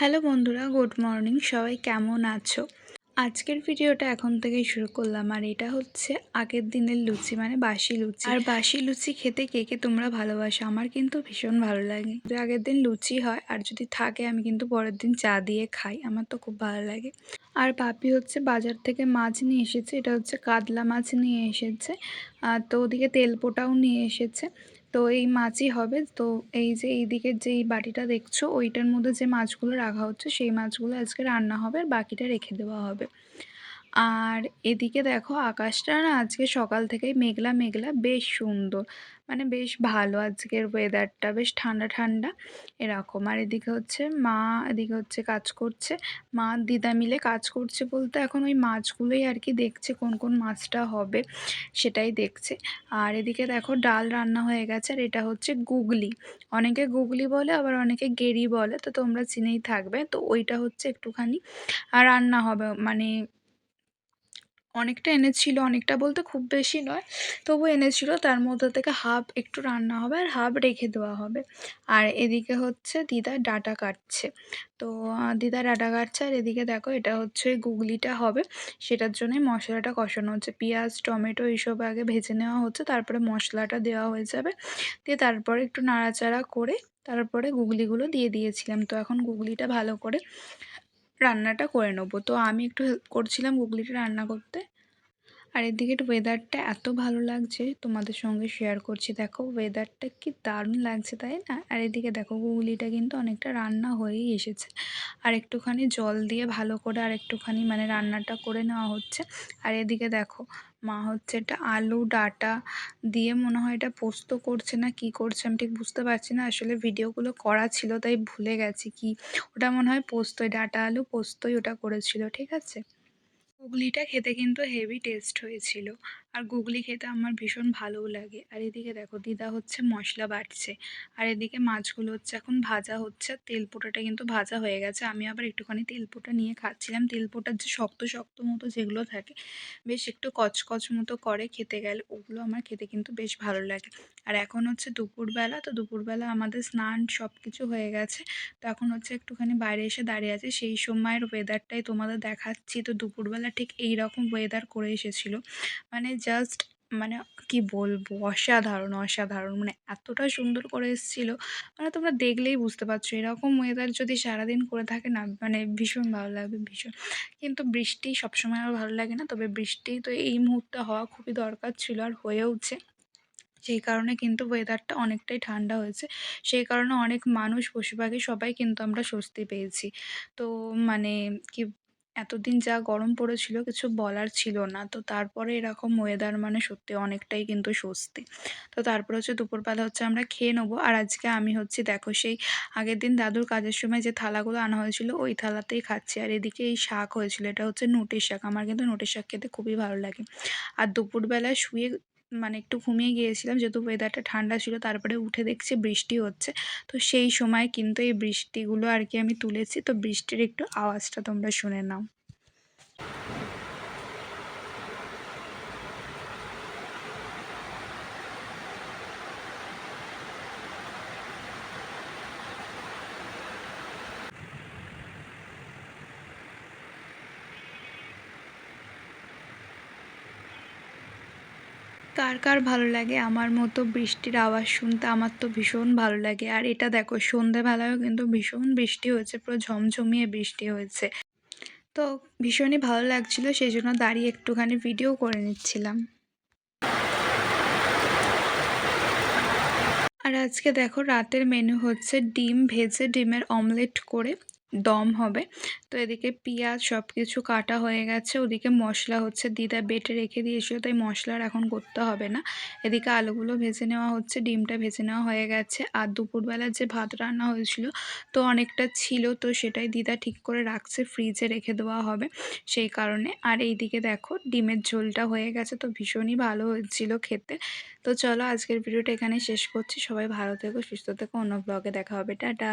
Hello বন্ধুরা, good morning, সবাই কেমন আছো? আজকের ভিডিওটা এখন থেকেই শুরু করলাম, আর এটা হচ্ছে আগের দিনের লুচি মানে বাসি লুচি। আর বাসি লুচি খেতে কে কে তোমরা ভালোবাসো? আমার কিন্তু ভীষণ ভালো লাগে। আগের দিন লুচি হয়, আর যদি থাকে, আমি কিন্তু পরের দিন চা দিয়ে খাই, আমার তো খুব ভালো লাগে। আর পাপি হচ্ছে বাজার থেকে মাছ নিয়ে এসেছে, এটা হচ্ছে কাতলা মাছ নিয়ে এসেছে, আর তো ওদিকে তেল পোটাও নিয়ে এসেছে। তো এই মাছই হবে। তো এই যে এই দিকের যে এই বাটিটা দেখছ, ওইটার মধ্যে যে মাছগুলো রাখা হচ্ছে, সেই মাছগুলো আজকে রান্না হবে আর বাকিটা রেখে দেওয়া হবে। আর এদিকে দেখো আকাশটা না আজকে সকাল থেকেই মেঘলা মেঘলা, বেশ সুন্দর। মানে বেশ ভালো আজকের ওয়েদারটা বেশ ঠান্ডা ঠান্ডা এরকম। আর এদিকে হচ্ছে মা, এদিকে হচ্ছে কাজ করছে। মা দিদা মিলে কাজ করছে বলতে এখন ওই মাছগুলোই আর কি দেখছে কোন কোন মাছটা হবে সেটাই দেখছে। আর এদিকে দেখো ডাল রান্না হয়ে গেছে আর এটা হচ্ছে গুগলি। অনেকে গুগলি বলে, আবার অনেকে গেরি বলে, তো তোমরা চিনেই থাকবে। তো ওইটা হচ্ছে একটুখানি আর রান্না হবে মানে অনেকটা এনেছিল, অনেকটা বলতে খুব বেশি নয়। তবু এনেছিল, তার মধ্যে থেকে হাফ একটু রান্না হবে আর হাফ রেখে দেওয়া হবে। আর এদিকে হচ্ছে দিদা ডাটা কাটছে। তো দিদা ডাটা কাটছে আর এদিকে দেখো এটা হচ্ছে গুগলিটা হবে। সেটার জন্যই মশলাটা কষানো হচ্ছে। পেঁয়াজ, টমেটো এইসব আগে ভেজে নেওয়া হচ্ছে, তারপরে মশলাটা দেওয়া হয়ে যাবে। দিয়ে তারপরে একটু নাড়াচাড়া করে তারপরে গুগলিগুলো দিয়ে দিয়েছিলাম। তো এখন গুগলিটা ভালো করে রান্নাটা করে নেব। তো আমি একটু হেল্প করছিলাম গুগলিকে রান্না করতে। আর এদিকের ওয়েদারটা এত ভালো লাগছে, তোমাদের সঙ্গে শেয়ার করছি। দেখো ওয়েদারটা কি দারুণ লাগছে, তাই না? আর এদিকে দেখো গুগলিটা কিন্তু অনেকটা রান্না হয়েই এসেছে। আর একটুখানি জল দিয়ে ভালো করে আর একটুখানি মানে রান্নাটা করে নেওয়া হচ্ছে। আর এদিকে দেখো, মা হচ্ছে এটা আলু ডাটা দিয়ে মনে হয় এটা পোস্ত করছে না কি করছে, আমি ঠিক বুঝতে পারছি না। আসলে ভিডিওগুলো করা ছিল, তাই ভুলে গেছি কি। ওটা মনে হয় পোস্তই, ডাটা আলু পোস্তই ওটা করেছিল, ঠিক আছে? গুগলিটা খেতে কিন্তু হেভি টেস্ট হয়েছিল। আর গুগলি খেতে আমার ভীষণ ভালোও লাগে। আর এদিকে দেখো, দিদা হচ্ছে মশলা বাটছে। আর এদিকে মাছগুলো হচ্ছে এখন ভাজা হচ্ছে। আর তেলপোটাটা কিন্তু ভাজা হয়ে গেছে। আমি আবার একটুখানি তেলপোটা নিয়ে খাচ্ছিলাম। তেলপোটার যে শক্ত শক্ত মতো যেগুলো থাকে, বেশ একটু কচকচ মতো করে খেতে গেলে ওগুলো আমার খেতে কিন্তু বেশ ভালো লাগে। আর এখন হচ্ছে দুপুরবেলা, তো দুপুরবেলা আমাদের স্নান সব কিছু হয়ে গেছে। তো এখন হচ্ছে একটুখানি বাইরে এসে দাঁড়িয়ে আছে। সেই সময়ের ওয়েদারটাই তোমাদের দেখাচ্ছি। তো দুপুরবেলা ঠিক এই রকম ওয়েদার করে এসেছিল। মানে জাস্ট মানে কি বলব, অসাধারণ অসাধারণ। মানে এতটা সুন্দর করে এসেছিল। মানে তোমরা দেখলেই বুঝতে পারছ, এরকম ওয়েদার যদি সারাদিন করে থাকে না মানে ভীষণ ভালো লাগবে, ভীষণ। কিন্তু বৃষ্টি সবসময় আর ভালো লাগে না, তবে বৃষ্টি তো এই মুহূর্তে হওয়া খুবই দরকার ছিল আর হয়েওছে সেই কারণে কিন্তু ওয়েদারটা অনেকটাই ঠান্ডা হয়েছে। সেই কারণে অনেক মানুষ পশু পাখি সবাই কিন্তু আমরা স্বস্তি পেয়েছি। তো মানে কি এতদিন যা গরম পড়েছিল কিছু বলার ছিল না। তো তারপরে এরকম ওয়েদার মানে সত্যি অনেকটাই কিন্তু স্বস্তি। তো তারপরে হচ্ছে দুপুরবেলা হচ্ছে আমরা খেয়ে নেব। আর আজকে আমি হচ্ছে দেখো সেই আগের দিন দাদুর কাজের সময় যে থালাগুলো আনা হয়েছিল, ওই থালাতেই খাচ্ছি। আর এদিকে এই শাক হয়েছিল, এটা হচ্ছে নোটের শাক। আমার কিন্তু নোটের শাক খেতে খুবই ভালো লাগে। আর দুপুরবেলা শুয়ে মানে একটু ঘুমিয়ে গিয়েছিলাম, যেহেতু ওয়েদারটা ঠান্ডা ছিল, তারপরে উঠে দেখছি বৃষ্টি হচ্ছে। তো সেই সময় কিন্তু এই বৃষ্টিগুলো আর কি আমি তুলেছি। তো বৃষ্টির একটু আওয়াজটা তোমরা শুনে নাও। কার কার ভালো লাগে? আমার মতো বৃষ্টির আওয়াজ শুনতে আমার তো ভীষণ ভালো লাগে। আর এটা দেখো, সন্ধেবেলায়ও কিন্তু ভীষণ বৃষ্টি হয়েছে, পুরো ঝমঝমিয়ে বৃষ্টি হয়েছে। তো ভীষণই ভালো লাগছিল সেই জন্য দাঁড়িয়ে একটুখানি ভিডিও করে নিচ্ছিলাম। আর আজকে দেখো, রাতের মেনু হচ্ছে ডিম, ভেজে ডিমের অমলেট করে দম হবে। তো এদিকে পেঁয়াজ সব কিছু কাটা হয়ে গেছে। ওদিকে মশলা হচ্ছে দিদা বেটে রেখে দিয়েছিল, তাই মশলার এখন করতে হবে না। এদিকে আলুগুলো ভেজে নেওয়া হচ্ছে, ডিমটা ভেজে নেওয়া হয়ে গেছে। আর দুপুরবেলা যে ভাত রান্না হয়েছিল তো অনেকটা ছিল, তো সেটাই দিদা ঠিক করে রাখছে, ফ্রিজে রেখে দেওয়া হবে সেই কারণে। আর এইদিকে দেখো ডিমের ঝোলটা হয়ে গেছে, তো ভীষণই ভালো হয়েছিল খেতে। তো চলো আজকের ভিডিওটা এখানে শেষ করছি। সবাই ভালো থেকো, সুস্থ থেকো। অন্য ব্লগে দেখা হবে। টাটা!